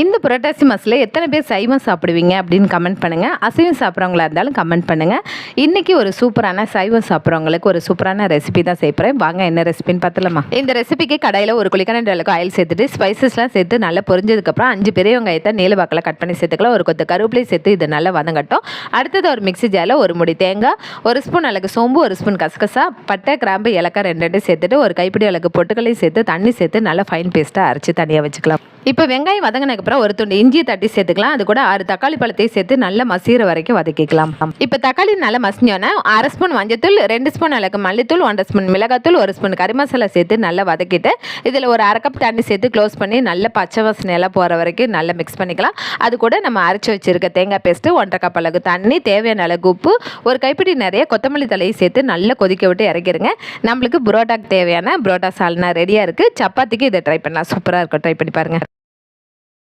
இந்த புரட்டாசி மாதத்தில் எத்தனை பேர் சைவம் சாப்பிடுவீங்க அப்படின்னு கமெண்ட் பண்ணுங்கள் அசைவம் சாப்பிட்றவங்களா இருந்தாலும் கமெண்ட் பண்ணுங்கள் இன்றைக்கி ஒரு சூப்பரான சைவம் சாப்பிட்றவங்களுக்கு ஒரு சூப்பரான ரெசிபி தான் செய்யப்படுறேன் வாங்க என்ன ரெசிபின்னு பார்த்தலாமா இந்த ரெசிபிக்கு கடையில் ஒரு குளிக்கான அளவுக்கு ஆயில் சேர்த்துட்டு ஸ்பைசஸ்லாம் சேர்த்து நல்லா பொரிஞ்சதுக்கப்புறம் அஞ்சு பெரிய வெங்காயத்தை நீல வாக்கில் கட் பண்ணி சேர்த்துக்கலாம். ஒரு கொத்து கருவேப்பிலை சேர்த்து இது நல்லா வதங்கட்டும் அடுத்தது ஒரு மிக்ஸி ஜாரில் ஒரு முடி தேங்காய் ஒரு ஸ்பூன் அளவுக்கு சோம்பு ஒரு ஸ்பூன் கசகசா பட்டை கிராம்பு ஏலக்காய் ரெண்டு ரெண்டு சேர்த்துட்டு ஒரு கைப்பிடி அளவுக்கு பொட்டுக்களையும் சேர்த்து தண்ணி சேர்த்து நல்லா ஃபைன் பேஸ்ட்டாக அரைச்சி தனியாக வச்சுக்கலாம். இப்போ வெங்காயம் அதுக்கப்புறம் ஒரு துண்டு இஞ்சியை தட்டி சேர்த்துக்கலாம். அது கூட ஆறு தக்காளி பழத்தையும் சேர்த்து நல்லா மசீர வரைக்கும் வதக்கிக்கலாம். இப்போ தக்காளி நல்லா மசிஞ்சோன்னா அரை ஸ்பூன் மஞ்சத்தூள் ரெண்டு ஸ்பூன் அளவுக்கு மல்லித்தூள் ஒன்றரை ஸ்பூன் மிளகாத்தூள் ஒரு ஸ்பூன் கறி மசாலா சேர்த்து நல்லா வதக்கிட்டு இதில் ஒரு அரை கப் தண்ணி சேர்த்து க்ளோஸ் பண்ணி நல்லா பச்சை வாசனை எல்லாம் போகிற வரைக்கும் நல்லா மிக்ஸ் பண்ணிக்கலாம். அது கூட நம்ம அரைச்சி வச்சிருக்க தேங்காய் பேஸ்ட்டு ஒன்றரை கப் அளவுக்கு தண்ணி தேவையான அளவுக்கு உப்பு ஒரு கைப்பிடி நிறைய கொத்தமல்லி தலையை சேர்த்து நல்லா கொதிக்க விட்டு இறக்கிடுங்க நம்மளுக்கு புரோட்டாக்கு தேவையான புரோட்டா சால்னா ரெடியாக இருக்குது சப்பாத்திக்கு இதை ட்ரை பண்ணலாம். சூப்பராக இருக்கும். ட்ரை பண்ணி பாருங்கள்